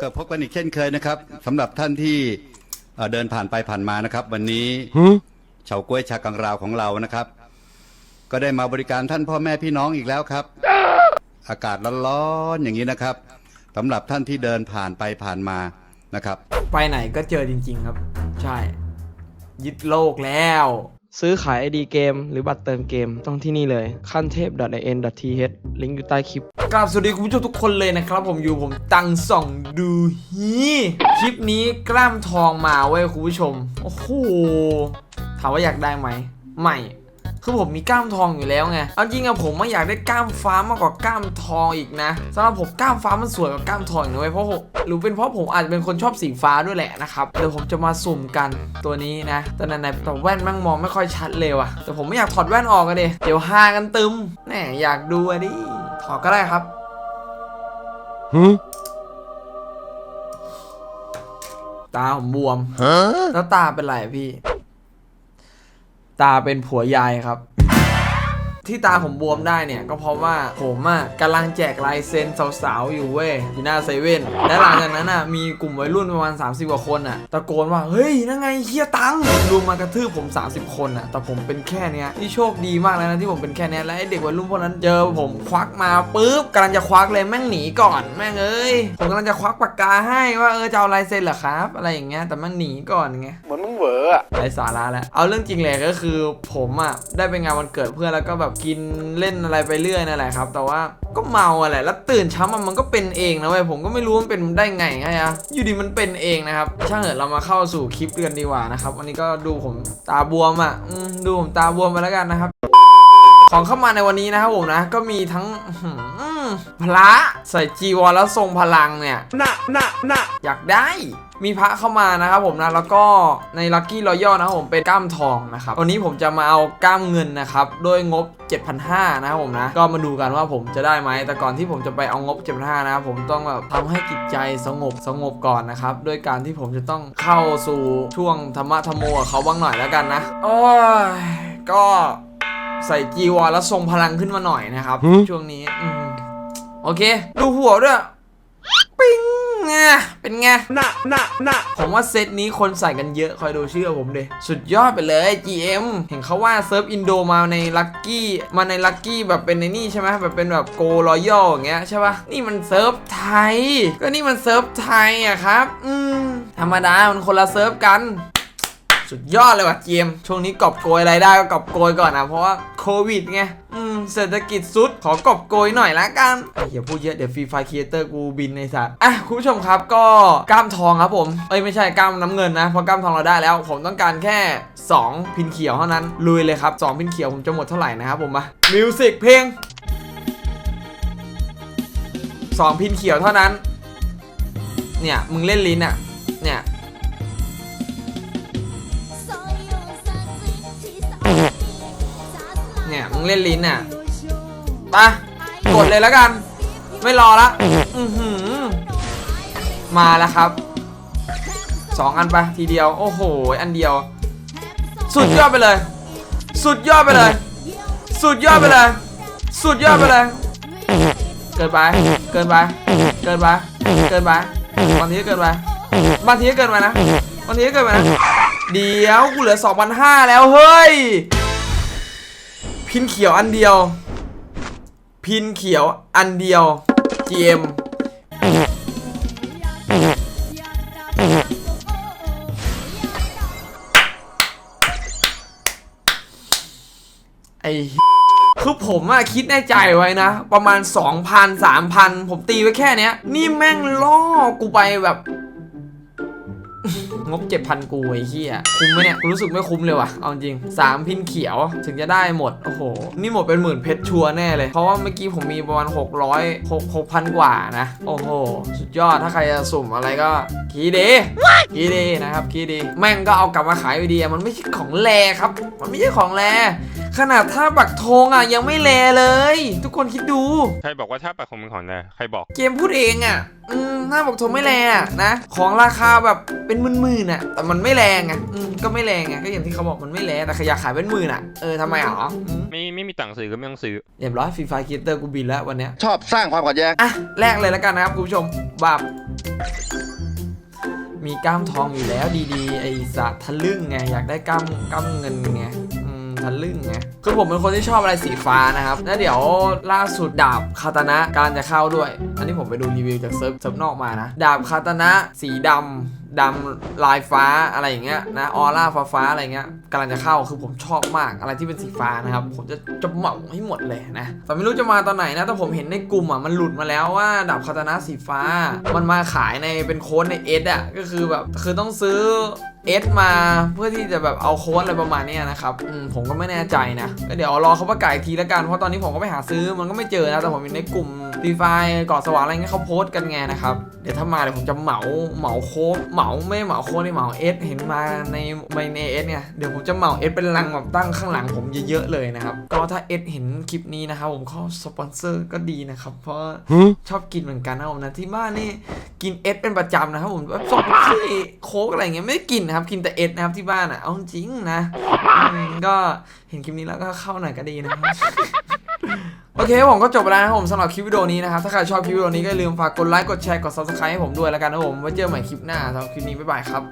ก็พบกันอีกเช่นเคยนะครับสำหรับท่านที่เอ่อเดินผ่านไปผ่านมานะครับ วันนี้เฉาก้วยชากังราวของเรานะครับ ก็ได้มาบริการท่านพ่อแม่พี่น้องอีกแล้วครับ อากาศร้อนๆอย่างนี้นะครับสำหรับท่านที่เดินผ่านไปผ่านมานะครับ ไปไหนก็เจอจริง ๆ ครับ ใช่ ยึดโลกแล้ว ซื้อขาย ID เกม หรือบัตรเติมเกม ต้องที่นี่เลยขั้นเทพ .in.th ลิงก์อยู่ใต้คลิปกราบสวัสดีคุณผู้ชมทุกคนเลยนะครับ ผมอยู่ผมตังส่องดูฮีคลิปนี้กล้ามทองมาเว้ยคุณผู้ชม โอ้โหถามว่าอยากได้ไหมไม่ คือผมมีกล้ามทองอยู่แล้วไง เอาจริงอะผมไม่อยากได้กล้ามฟ้ามากกว่ากล้ามทองอีกนะสำหรับผมกล้ามฟ้ามันสวยกว่ากล้ามทองอีกนะเว้ยเพราะผมหรือเป็นเพราะผมอาจจะเป็นคนชอบสีฟ้าด้วยแหละนะครับเดี๋ยวผมจะมาสุ่มกันตัวนี้นะแต่ไหนๆแต่แว่นแม่งมองไม่ค่อยชัดเลยว่ะ แต่ผมไม่อยากถอดแว่นออกกันเลยเดี๋ยวฮากันตึมแหมอยากดูอะดิถอดก็ได้ครับตาผมบวมแล้วตาเป็นไรอะพี่ ตาเป็นผัวยายครับ ที่ตาผมบวมได้เนี่ย ก็เพราะว่าผมอะกำลังแจกลายเซ็นสาวๆ อยู่เว้ยอยู่หน้าเซเว่นและหลังจากนั้นอะมีกลุ่มวัยรุ่นประมาณ 30 กว่าคนอะตะโกนว่า เฮ้ย นั่นไงเฮียตังรวมมากระทืบผม 30 คนอะแต่ผมเป็นแค่เนี้ยที่โชคดีมากเลยนะที่ผมเป็นแค่เนี้ยและไอเด็กวัยรุ่นพวกนั้นเจอผมควักมาปุ๊บกำลังจะควักเลยแม่งหนีก่อนแม่งเอ้ยผมกำลังจะควักปากกาให้ว่าเออจะเอาลายเซ็นเหรอครับ อะไรอย่างเงี้ยแต่แม่งหนีก่อนไงเหมือนมึงเหวอ อะไร้สาระแล้วเอาเรื่องจริงเลยก็คือผมอะได้ไปงานวันเกิดเพื่อนแล้วก็แบบกินเล่นอะไรไปเรื่อยนั่นแหละครับ แต่ว่าก็เมาอะแหละแล้วตื่นเช้ามามันก็เป็นเองนะเว้ยผมก็ไม่รู้มันเป็นได้ไงไงอะอยู่ดีมันเป็นเองนะครับช่างเถอะเรามาเข้าสู่คลิปกันดีกว่านะครับวันนี้ก็ดูผมตาบวมอะอืมดูผมตาบวมไปแล้วกันนะครับของเข้ามาในวันนี้นะครับผมนะ ก็มีทั้งอื้อหือพระใส่จีวรแล้วทรงพลังเนี่ยหนะหนะหนะอยากได้ มีพระเข้ามานะครับผมนะแล้วก็ในลั c กี้รอยัลนะครับผมเป็นกล้ามทองนะครับวันนี้ผมจะมาเอากล้ามเงินนะครับด้วยงบ 7,500นะครับผมนะก็มาดูกันว่าผมจะได้ไหมแต่ก่อนที่ผมจะไปเอางบ 7,500นะครับผมต้องแบบทำให้จิตใจสงบสงบก่อนนะครับด้วยการที่ผมจะต้องเข้าสู่ช่วงธรรมะธรรมโมกับเขาบ้างหน่อยแล้วกันนะโอ้ยก็ใส่จีวรแล้วทรงพลังขึ้นมาหน่อยนะครับหืมช่วงนี้อืมโอเค ดูหัวด้วย ปิ้ง ไงเป็นไงหนะหนะหนะผมว่าเซตนี้คนใส่กันเยอะคอยดูเชื่อผมเลยสุดยอดไปเลย GM เห็นเขาว่าเซิร์ฟอินโดมาในลัคกี้มาในลัคกี้แบบเป็นในนี่ใช่ไหมแบบเป็นแบบโกรอยัลอย่างเงี้ยใช่ปะนี่มันเซิร์ฟไทย ก็นี่มันเซิร์ฟไทยอะครับ อืมธรรมดา มันคนละเซิร์ฟกันสุดยอดเลยว่ะเจมช่วงนี้กอบโกยอะไรได้ก็กอบโกยก่อนนะเพราะว่าโควิดไงอืม เศรษฐกิจสุด ขอกอบโกยหน่อยละกันเอ้ยอย่าพูดเยอะเดี๋ยวฟรีไฟครีเอเตอร์กูบินในสัตว์อะคุณผู้ชมครับก็กล้ามทองครับผมเอ้ยไม่ใช่กล้ามน้ำเงินนะเพราะกล้ามทองเราได้แล้ว ผมต้องการแค่ 2 พินเขียวเท่านั้นลุยเลยครับ 2 พินเขียวผมจะหมดเท่าไหร่นะครับผมมามิวสิกเพลง2 พินเขียวเท่านั้น เนี่ย มึงเล่นลิ้นอะ เนี่ยเนี่ยมึงเล่นลิ้นอะ ปะกดเลยแล้วกัน ไม่รอละอือหือมาแล้วครับสองอันไปทีเดียว โอ้โห อันเดียว สุดยอดไปเลย สุดยอดไปเลย สุดยอดไปเลย สุดยอดไปเลย เกินไป เกินไป เกินไป เกินไปบางทีก็เกินไปบางทีก็เกินไปนะบางทีก็เกินไปนะ เดี๋ยวกูเหลือ2,500แล้วเฮ้ย พินเขียวอันเดียว พินเขียวอันเดียว GM ไอ้คือผมอะคิดในใจไว้นะ ประมาณ 2,000 3,000 ผมตีไว้แค่เนี้ย นี่แม่งล่อกูไปแบบ งบ 7,000 กูไอ้เหี้ยคุ้มไหมเนี่ยกูรู้สึกไม่คุ้มเลยว่ะ เอาจริง 3 พินเขียวถึงจะได้หมด โอ้โห นี่หมดเป็นหมื่นเพชรชัวร์แน่เลย เพราะว่าเมื่อกี้ผมมีประมาณ 600 6 6,000 กว่านะ โอ้โห สุดยอดถ้าใครจะสุ่มอะไรก็คคีย์ดีคีย์ดีนะครับคีย์ดี แม่งก็เอากลับมาขายอยู่ดีอะมันไม่ใช่ของแรครับ มันไม่ใช่ของแรขนาดถ้าปักธงอะยังไม่แลเลย ทุกคนคิดดู ใครบอกว่าถ้าปักของมึงของแน่ใครบอก เกมพูดเองอะ อืมหน้าบอกทงไม่แรงอะนะ ของราคาแบบเป็นหมื่นๆอะ แต่มันไม่แรงอะอืมก็ไม่แรงอะก็อย่างที่เขาบอกมันไม่แรงแต่อยากขายเป็นหมื่นอะ เออทำไมหรออืมไม่ไม่มีตังค์ซื้อก็ไม่ต้องซื้อ เรียบร้อยฟรีไฟคิเตอร์กูบินแล้ววันเนี้ย ชอบสร้างความขัดแย้ง อะแรกเลยแล้วกันนะครับคุณผู้ชมบับมีกล้ามทองอยู่แล้วดีๆ ไอ้สะทะลึ่งไงอยากได้กล้ามกล้ามเงินไงอืม ทะลึ่งไงคือผมเป็นคนที่ชอบอะไรสีฟ้านะครับแล้วเดี๋ยวล่าสุดดาบคาตานะกำลังจะเข้าด้วย อันนี้ผมไปดูรีวิวจากเซิร์ฟเซิร์ฟนอกมานะ ดาบคาตานะสีดำ ดำลายฟ้าอะไรอย่างเงี้ยนะออร่าฟ้าฟ้าอะไรเงี้ยกำลังจะเข้าคือผมชอบมากอะไรที่เป็นสีฟ้านะครับ ผมจะจะเหมาให้หมดเลยนะแต่ไม่รู้จะมาตอนไหนนะแต่ผมเห็นในกลุ่มอะมันหลุดมาแล้วว่าดาบคาตานะสีฟ้า มันมาขายในเป็นโค้ดในเอสอะก็คือแบบคือต้องซื้อเอสมาเพื่อที่จะแบบเอาโค้ดอะไรประมาณนี้นะครับมผมก็ไม่แน่ใจนะเดี๋ยวรอเขาประกาศอีกทีแล้วกันเพราะตอนนี้ผมก็ไปหาซื้อมันก็ไม่เจอนะแต่ผมเห็นในกลุ่มดีไฟกาะสว่างอะไรเงี้ยเขาโพสต์กันไงนะครับเดี๋ยวถ้ามาเดี๋ยวผมจะเหมาเหมาโค้ดเหมาาไม่เหมาโค้ดในเหมาเอสเห็นมาในในเอสเนี่ยเดี๋ยวผมจะเหมาเอสเป็นลังแบบตั้งข้างหลังผมเยอะๆเลยนะครับ ก็ถ้าเอสเห็นคลิปนี้นะครับผมเข้าสปอนเซอร์ก็ดีนะครับ เพราะชอบกินเหมือนกันนะผมนะที่บ้านนี่กินเอสเป็นประจำนะครับผมแบบส่งที่โค้กอะไรเงี้ยไม่ได้กินนะครับ กินแต่เอสนะครับที่บ้านอะเอาจริงนะก็เห็นคลิปนี้แล้วก็เข้าหน่อยก็ดีนะครับ โอเคผมก็จบแล้วนะครับผมสำหรับคลิปวิดีโอนี้นะครับ ถ้าใครชอบคลิปวิดีโอนี้ก็อย่าลืมฝากกดไลค์กดแชร์กด subscribe ให้ผมด้วยแล้วกันนะผมไว้เจอกันใหม่คลิปหน้าสำหรับคลิปนี้บ๊ายบายครับ